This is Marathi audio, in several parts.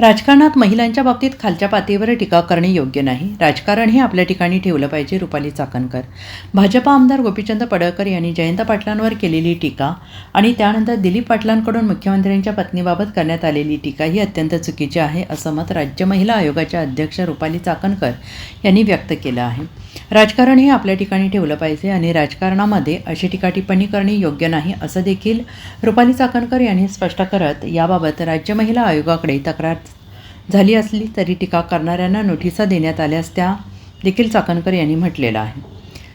राजकारणात महिलांच्या बाबतीत खालच्या पातळीवर टीका करणे योग्य नाही. राजकारण हे आपल्या ठिकाणी ठेवलं पाहिजे रुपाली चाकणकर. भाजपा आमदार गोपीचंद पडळकर यांनी जयंत पाटलांवर केलेली टीका आणि त्यानंतर दिलीप पाटलांकडून मुख्यमंत्र्यांच्या पत्नीबाबत करण्यात आलेली टीका ही अत्यंत चुकीची आहे असं मत राज्य महिला आयोगाच्या अध्यक्ष रुपाली चाकणकर यांनी व्यक्त केलं आहे. राजकारण हे आपल्या ठिकाणी ठेवलं पाहिजे आणि राजकारणामध्ये अशी टीका टिप्पणी करणे योग्य नाही असं देखील रुपाली चाकणकर यांनी स्पष्ट करत याबाबत राज्य महिला आयोगाकडे तक्रार झाली असली तरी टीका करणाऱ्यांना नोटिसा देण्यात आल्यास त्या देखील चाकणकर यांनी म्हटलेलं आहे.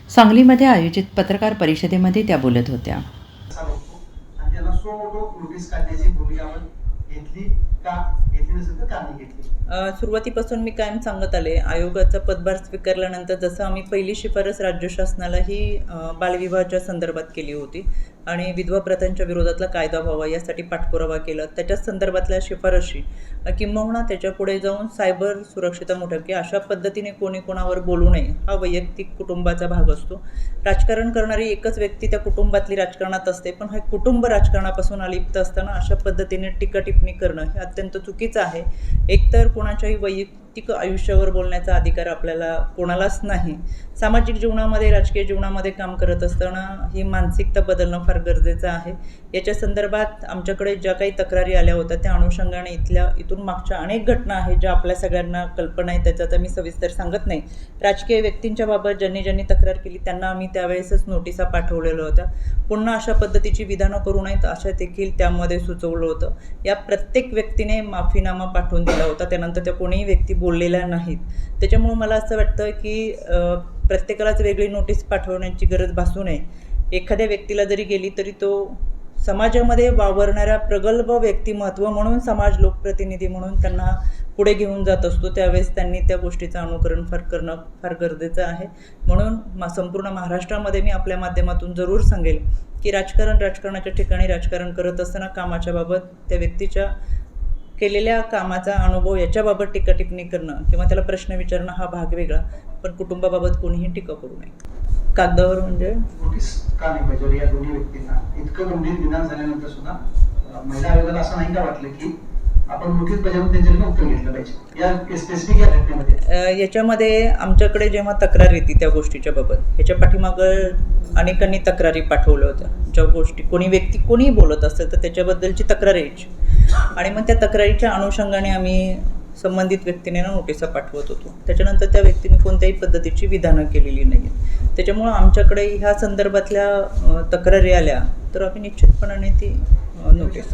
सांगलीमध्ये आयोजित पत्रकार परिषदेमध्ये त्या बोलत होत्या. सो मोठो नोटीस काढण्याची भूमिका घेतली का? सुरुवातीपासून मी कायम सांगत आले आयोगाचा पदभार स्वीकारल्यानंतर जसं आम्ही पहिली शिफारस राज्य शासनाला ही बालविवाहाच्या संदर्भात केली होती आणि विधवा प्रथांच्या विरोधातला कायदा व्हावा यासाठी पाठपुरावा केला. त्याच्याच संदर्भातल्या शिफारशी किंबहुना त्याच्या पुढे जाऊन सायबर सुरक्षिता मोठ्या की अशा पद्धतीने कोणी कोणावर बोलू नये हा वैयक्तिक कुटुंबाचा भाग असतो. राजकारण करणारी एकच व्यक्ती त्या कुटुंबातली राजकारणात असते पण हे कुटुंब राजकारणापासून अलिप्त असताना अशा पद्धतीने टीका टिप्पणी करणं हे अत्यंत चुकीचं आहे. एकतर कोणाच्याही वैयक्तिक आयुष्यावर बोलण्याचा अधिकार आपल्याला कोणालाच नाही. सामाजिक जीवनामध्ये राजकीय जीवनामध्ये काम करत असताना ही मानसिकता बदलणं फार गरजेचं आहे. याच्या संदर्भात आमच्याकडे ज्या काही तक्रारी आल्या होत्या त्या अनुषंगाने इथल्या इथून मागच्या अनेक घटना आहेत ज्या आपल्या सगळ्यांना कल्पना आहे त्याच्यात मी सविस्तर सांगत नाही. राजकीय व्यक्तींच्या बाबत ज्यांनी ज्यांनी तक्रार केली त्यांना आम्ही त्यावेळेसच नोटिसा पाठवलेल्या होत्या पुन्हा अशा पद्धतीची विधानं करू नयेत अशा देखील त्यामध्ये सुचवलं होतं. या प्रत्येक व्यक्तीने माफीनामा पाठवून दिला होता. त्यानंतर त्या कोणीही व्यक्ती बोललेल्या नाहीत. त्याच्यामुळं मला असं वाटतं की प्रत्येकालाच वेगळी नोटीस पाठवण्याची गरज भासू नये. एखाद्या व्यक्तीला जरी गेली तरी तो समाजामध्ये वावरणाऱ्या प्रगल्भ व्यक्तिमत्व म्हणून समाज लोकप्रतिनिधी म्हणून त्यांना पुढे घेऊन जात असतो. त्यावेळेस त्यांनी त्या गोष्टीचं अनुकरण फार करणं फार गरजेचं आहे. म्हणून मा संपूर्ण महाराष्ट्रामध्ये मी आपल्या माध्यमातून जरूर सांगेल की राजकारण राजकारणाच्या ठिकाणी राजकारण करत असताना कामाच्या बाबत त्या व्यक्तीच्या केलेल्या कामाचा अनुभव याच्याबाबत टीका करणं किंवा त्याला प्रश्न विचारणं हा भाग वेगळा पण कुटुंबाबाबत कोणीही टीका करू नये. कागदावर म्हणजे? का नाही पाहिजे या दोन्ही व्यक्तींना? इतकं गंभीर विधान झाल्यानंतर सुद्धा महिला आयोगाला असं नाही का वाटलं की आपण बजावून त्यांच्याकडे उत्तर घेतलं पाहिजे. या स्पेसिफिक या घटनेमध्ये. याच्यामध्ये आमच्याकडे जेव्हा तक्रार येते त्या गोष्टीच्या बाबत ह्याच्या पाठीमागं अनेकांनी तक्रारी पाठवल्या होत्या. ज्या गोष्टी कोणी व्यक्ती कोणीही बोलत असेल तर त्याच्याबद्दलची तक्रार यायची. आणि मग त्या तक्रारीच्या अनुषंगाने आम्ही संबंधित व्यक्तीने ना नोटिसा पाठवत होतो. त्याच्यानंतर त्या व्यक्तीने कोणत्याही पद्धतीची विधानं केलेली नाही त्याच्यामुळं आमच्याकडे ह्या संदर्भातल्या तक्रारी आल्या तर आम्ही निश्चितपणाने ती notice